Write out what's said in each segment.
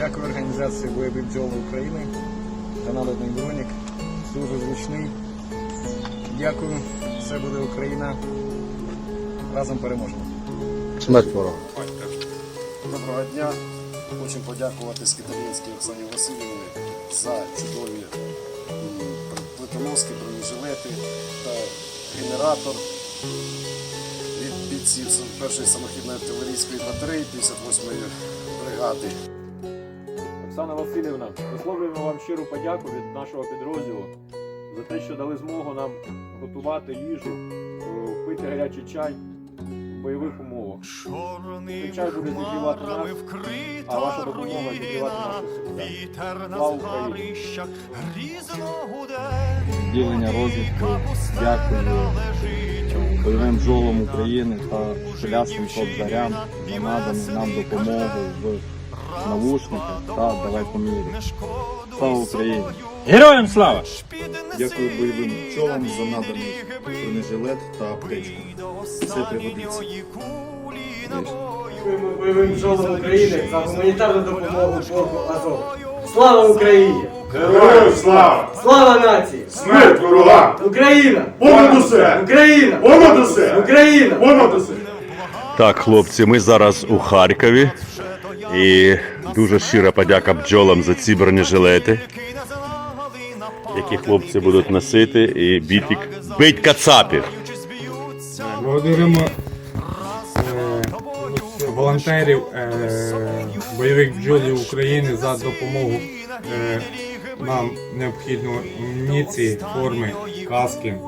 Дякую організації бойові бджоли України. Канадний бронік. Дуже зручний. Дякую. Все буде Україна. Разом переможемо. Смерть ворога. Доброго дня. Хочемо подякувати Скиталінській Оксані Васильівні за чудові плитоноски, бронежилети та генератор від бійців першої самохідної артилерійської батареї 58-ї бригади. Оксана Васильівна, висловлюємо вам щиру подяку від нашого підрозділу за те, що дали змогу нам готувати їжу, пити гарячий чай в бойових умовах. Цей чай буде зігрівати нас, а ваша допомога зігрівати наші серця. Слава Україні! Відділення розвідки дякую бойовим бджолам України та шелястим кобзарям за надану нам допомогу в навушниках та далекомірі. Слава Україні! Героям слава! Дякую бойовим пчолам за наданий бронежилет та аптечку. Все пригодиться. Дякуємо бойовим бджолам України за гуманітарну допомогу полку Азов. Слава Україні! Героям слава! Слава нації! Смерть ворогам! Україна! Понад усе! Україна! Понад усе! Україна! Понад усе! Так, хлопці, ми зараз у Харкові. І дуже щира подяка бджолам за ці бронежилети, які хлопці будуть носити і біть, бить кацапів. Благодаримо е, волонтерів е, бойових бджолів України за допомогу е, нам необхідної амуніції, форми, каски, е,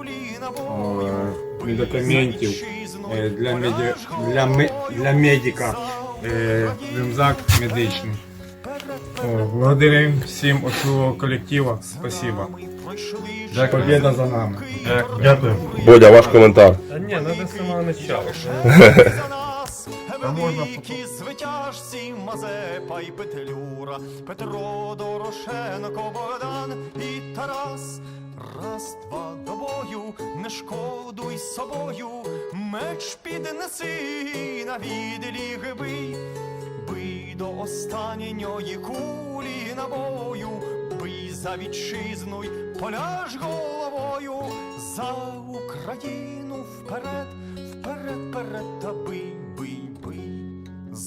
медикаментів е, для, меді, для, для медика, е, рюкзак медичний. О, Благодарим всім от свого колективу. Спасибо. Победа за нами. Дякую. Бодя, ваш коментар. Та ні, треба з самого начала. Великі звитяжці Мазепа і Петлюра, Петро Дорошенко, Богдан і Тарас. Раз, два до бою, не шкодуй собою, меч піднеси на відліг бий, бий до останньої кулі набою, бий за вітчизну й поляж головою, за Україну вперед, вперед, вперед та.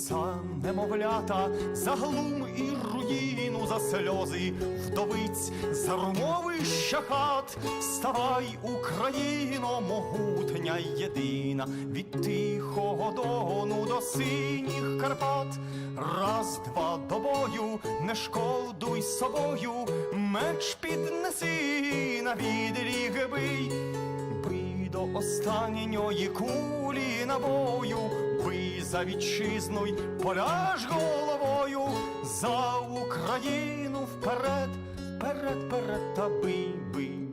За немовлята, за глум і руїну, за сльози вдовиць, за руйновища хат, вставай, Україно, могутня єдина, від тихого дону до синіх Карпат. Раз, два до бою, не шкодуй собою, меч піднеси на відліг бий. Бий до останньої кулі набою, бий за вітчизну й поляж головою, за Україну вперед, вперед, вперед та бий, бий,